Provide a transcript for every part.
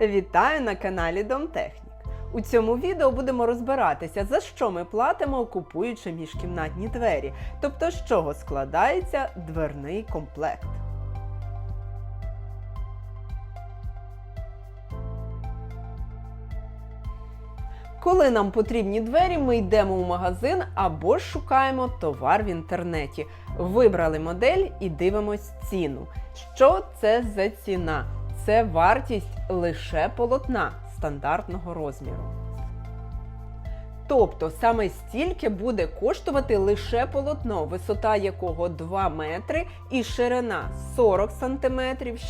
Вітаю на каналі Домтехнік. У цьому відео будемо розбиратися, за що ми платимо, купуючи міжкімнатні двері, тобто з чого складається дверний комплект. Коли нам потрібні двері, ми йдемо у магазин або ж шукаємо товар в інтернеті. Вибрали модель і дивимось ціну. Що це за ціна? Це вартість лише полотна стандартного розміру. Тобто саме стільки буде коштувати лише полотно, висота якого 2 метри і ширина 40 см,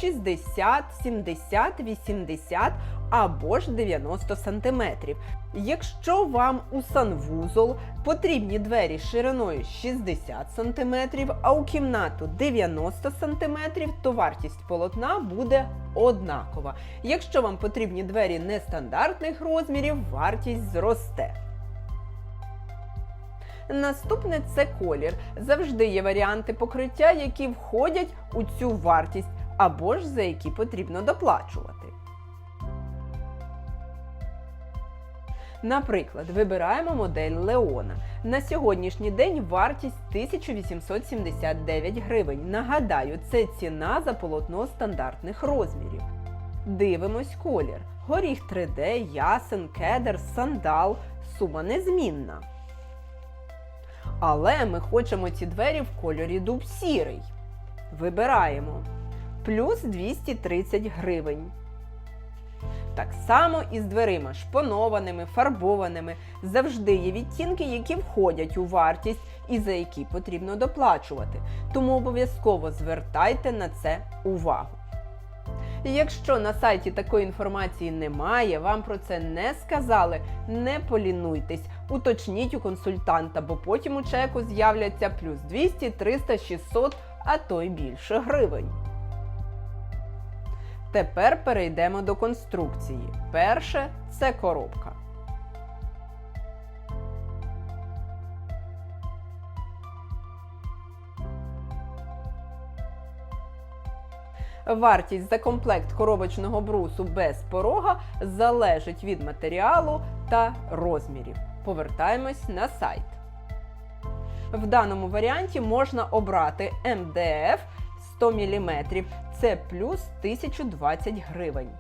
60, 70, 80 або ж 90 см. Якщо вам у санвузол потрібні двері шириною 60 см, а у кімнату 90 см, то вартість полотна буде однакова. Якщо вам потрібні двері нестандартних розмірів, вартість зросте. Наступне це колір. Завжди є варіанти покриття, які входять у цю вартість, або ж за які потрібно доплачувати. Наприклад, вибираємо модель Леона. На сьогоднішній день вартість 1879 гривень. Нагадаю, це ціна за полотно стандартних розмірів. Дивимось колір. Горіх 3D, ясен, кедр, сандал. Сума незмінна. Але ми хочемо ці двері в кольорі дуб сірий. Вибираємо. Плюс 230 гривень. Так само і з дверима шпонованими, фарбованими. Завжди є відтінки, які входять у вартість і за які потрібно доплачувати. Тому обов'язково звертайте на це увагу. Якщо на сайті такої інформації немає, вам про це не сказали, не полінуйтесь, уточніть у консультанта, бо потім у чеку з'являться плюс 200, 300, 600, а то й більше гривень. Тепер перейдемо до конструкції. Перше це коробка. Вартість за комплект коробочного брусу без порога залежить від матеріалу та розмірів. Повертаємось на сайт. В даному варіанті можна обрати МДФ 100 мм. Це плюс 1020 гривень.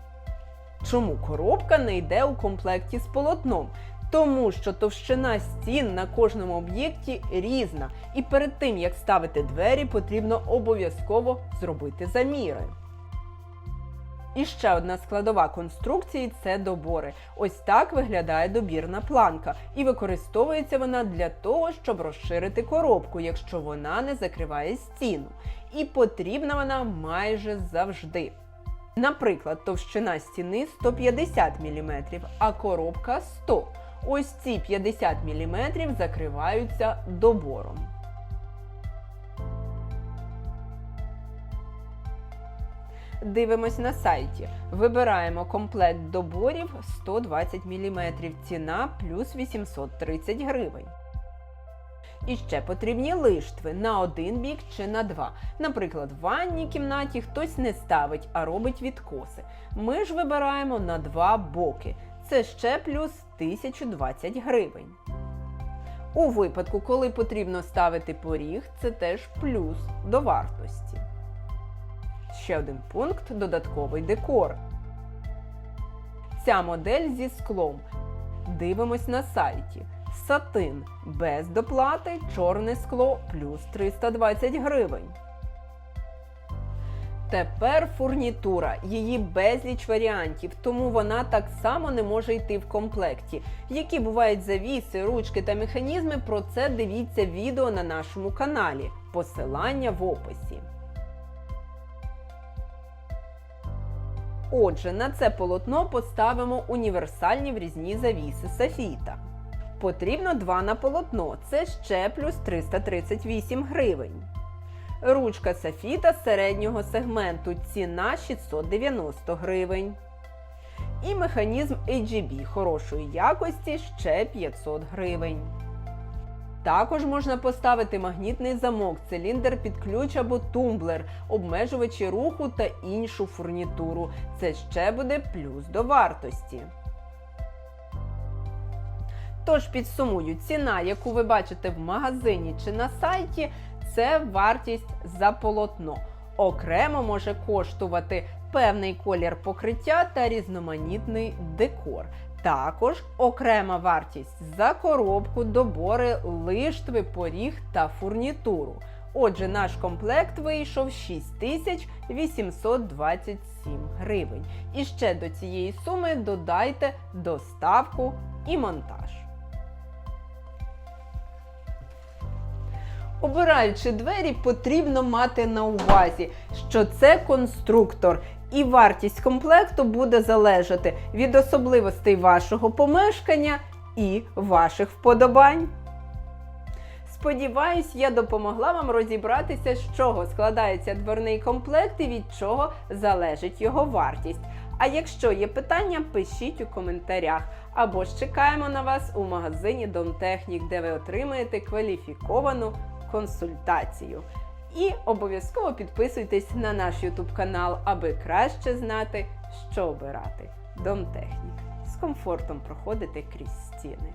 Чому коробка не йде у комплекті з полотном? Тому що товщина стін на кожному об'єкті різна, і перед тим як ставити двері, потрібно обов'язково зробити заміри. І ще одна складова конструкції це добори. Ось так виглядає добірна планка, і використовується вона для того, щоб розширити коробку, якщо вона не закриває стіну. І потрібна вона майже завжди. Наприклад, товщина стіни 150 мм, а коробка 100 Ось ці 50 мм закриваються добором. Дивимось на сайті. Вибираємо комплект доборів 120 мм. Ціна плюс 830 гривень. І ще потрібні лиштви на один бік чи на два. Наприклад, в ванній кімнаті хтось не ставить, а робить відкоси. Ми ж вибираємо на два боки. Це ще плюс 1020 гривень. У випадку, коли потрібно ставити поріг, це теж плюс до вартості. Ще один пункт додатковий декор. Ця модель зі склом. Дивимось на сайті. Сатин без доплати, чорне скло плюс 320 гривень. Тепер фурнітура, її безліч варіантів, тому вона так само не може йти в комплекті. Які бувають завіси, ручки та механізми, про це дивіться відео на нашому каналі. Посилання в описі. Отже, на це полотно поставимо універсальні врізні завіси Софіта. Потрібно два на полотно, це ще плюс 338 гривень. Ручка Софіта середнього сегменту ціна 690 гривень. І механізм AGB хорошої якості ще 500 гривень. Також можна поставити магнітний замок, циліндр під ключ або тумблер, обмежувачі руху та іншу фурнітуру. Це ще буде плюс до вартості. Тож підсумую, ціна, яку ви бачите в магазині чи на сайті, це вартість за полотно. Окремо може коштувати певний колір покриття та різноманітний декор. Також окрема вартість за коробку, добори, лиштви, поріг та фурнітуру. Отже, наш комплект вийшов 6827 гривень. І ще до цієї суми додайте доставку і монтаж. Обираючи двері, потрібно мати на увазі, що це конструктор, і вартість комплекту буде залежати від особливостей вашого помешкання і ваших вподобань. Сподіваюсь, я допомогла вам розібратися, з чого складається дверний комплект і від чого залежить його вартість. А якщо є питання, пишіть у коментарях. Або ж чекаємо на вас у магазині Домтехнік, де ви отримаєте кваліфіковану консультацію. І обов'язково підписуйтесь на наш YouTube канал, аби краще знати, що обирати. Домтехнік з комфортом проходити крізь стіни.